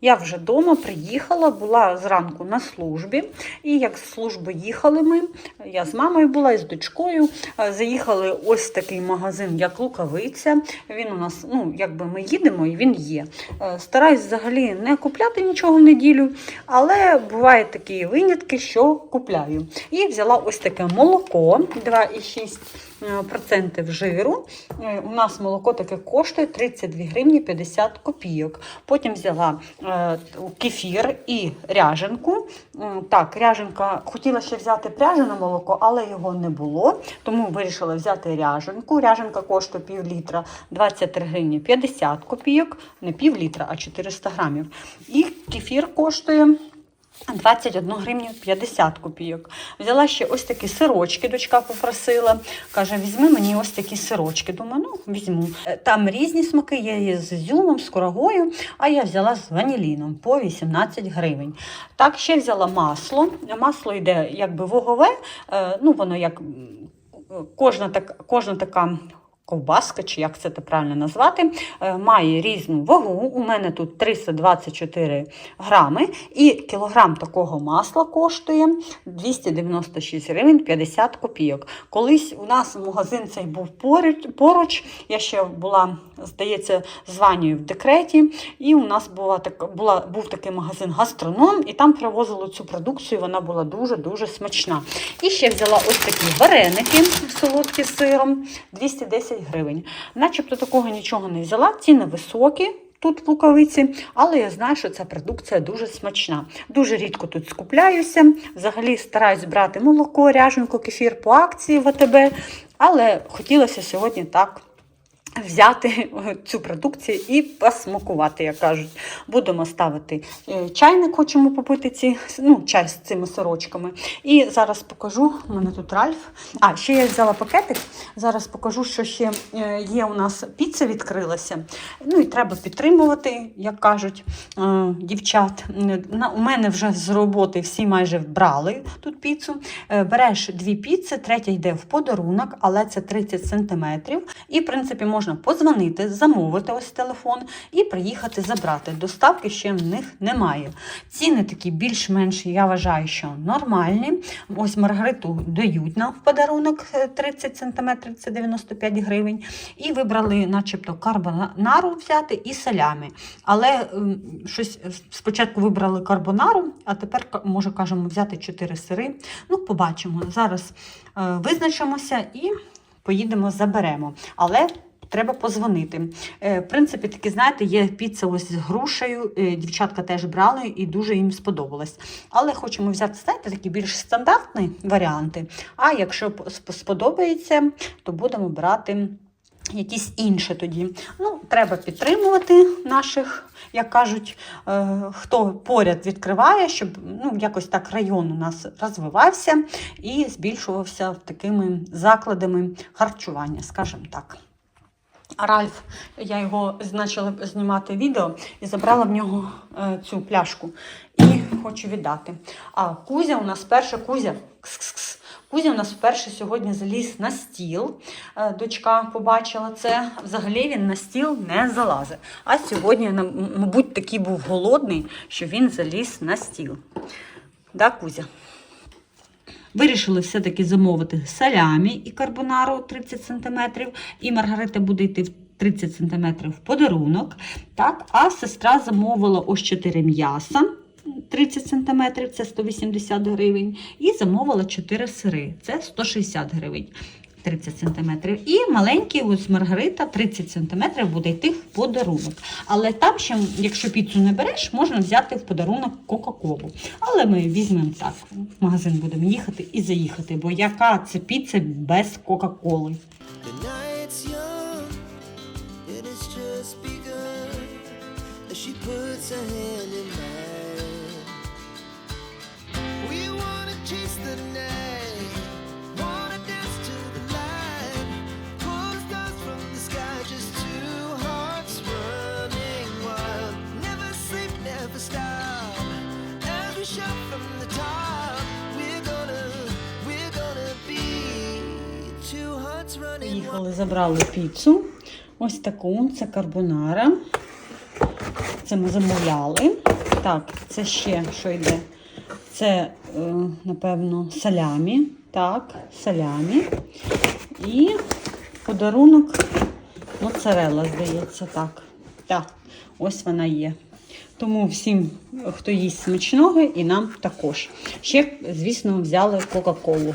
Я вже вдома приїхала, була зранку на службі. І як з служби їхали ми, я з мамою була і з дочкою. е, Заїхали ось такий магазин, як Лукавиця. Він у нас, ну, якби ми їдемо, і він є. Е, Стараюсь взагалі не купляти нічого в неділю, але бувають такі винятки, що купляю. І взяла ось таке молоко 2,6 е, процентів жиру. Е, У нас молоко таке коштує 32 гривні 50 копійок. Потім взяла е, кефір і ряженку. Так, ряженка хотіла ще взяти пряжене молоко, але його не було, тому вирішила взяти ряженку. Ряженка коштує пів літра 23 гривні 50 копійок, не пів літра, а 400 грамів. І кефір коштує 21 гривню 50 копійок. Взяла ще ось такі сирочки, дочка попросила. Каже, візьми мені ось такі сирочки. Думаю, ну візьму. Е, Там різні смаки, є з ізюмом, з курагою, а я взяла з ваніліном по 18 гривень. Так, ще взяла масло. Масло йде якби вагове, е, ну воно як кожна, так, кожна така. Ковбаска, чи як це правильно назвати, е, має різну вагу. У мене тут 324 грами, і кілограм такого масла коштує 296 гривень 50 копійок. Колись у нас магазин цей був поруч. Я ще була, здається, з в декреті, і у нас була така, була, був такий магазин гастроном, і там привозили цю продукцію, вона була дуже-дуже смачна. І ще взяла ось такі вареники солодкі з сиром 210 гривень. Начебто такого нічого не взяла, ціни високі. Тут в луковиці, але я знаю, що ця продукція дуже смачна. Дуже рідко тут скупляюся. Взагалі стараюсь брати молоко, ряженку, кефір по акції в АТБ, але хотілося сьогодні так взяти цю продукцію і посмакувати, як кажуть. Будемо ставити е, чайник, хочемо попити ці, ну, чай з цими сирочками. І зараз покажу, у мене тут Ральф. А, ще я взяла пакетик. Зараз покажу, що ще е, є у нас піца відкрилася. Ну і треба підтримувати, як кажуть е, дівчат. Е, у мене вже з роботи всі майже вбрали тут піцу. Е, Береш дві піци, третя йде в подарунок, але це 30 см. І, в принципі, можна позвонити, замовити ось телефон і приїхати забрати. Доставки ще в них немає. Ціни такі більш-менш, я вважаю, що нормальні. Ось Маргариту дають нам в подарунок е, 30 см, це 95 гривень. І вибрали, начебто, карбонару взяти і салями. Але щось е, спочатку вибрали карбонару, а тепер, може, кажемо, взяти 4 сири. Ну, побачимо. Зараз е, визначимося і поїдемо, заберемо. Але Треба позвонити. Е, В принципі, такі, знаєте, є піца ось з грушею. е, Дівчатка теж брали і дуже їм сподобалось. Але хочемо взяти, знаєте, такі більш стандартні варіанти. А якщо сподобається, то будемо брати якісь інші тоді. Ну, треба підтримувати наших, як кажуть, е, хто поряд відкриває, щоб ну, якось так район у нас розвивався і збільшувався такими закладами харчування, скажімо так. Ральф, я його почала знімати відео і забрала в нього е, цю пляшку і хочу віддати. А Кузя у нас перша Кузя. кс-кс-кс. Кузя у нас вперше сьогодні заліз на стіл. Е, Дочка побачила це. Взагалі він на стіл не залазить. А сьогодні, мабуть, такий був голодний, що він заліз на стіл. Да, Кузя? Вирішили все-таки замовити салямі і карбонару 30 см. І Маргарита буде йти в 30 см в подарунок. Так, а сестра замовила ось 4 м'яса. 30 см, це 180 гривень, і замовила 4 сири, це 160 гривень. 30 см. І маленький ось Маргарита 30 см буде йти в подарунок. Але там ще, якщо піцу не береш, можна взяти в подарунок Кока-Колу. Але ми візьмемо так, в магазин будемо їхати і заїхати, бо яка це піца без Кока-Коли? The night's young, Приїхали, забрали піцу. Ось таку, це карбонара. Це ми замовляли. Так, це ще що йде? Це, е, напевно, салямі. Так, салямі. І подарунок моцарелла, здається, так. Так, ось вона є. Тому всім, хто їсть смачного, і нам також. Ще, звісно, взяли Кока-Колу.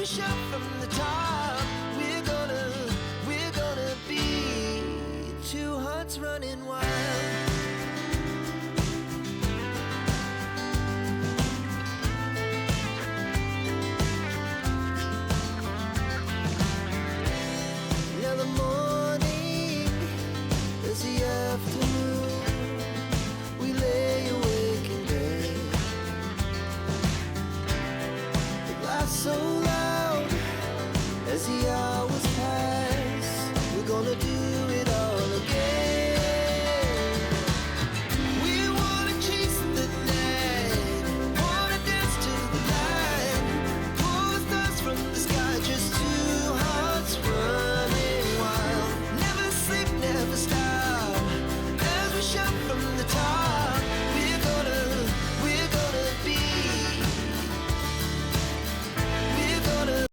We show.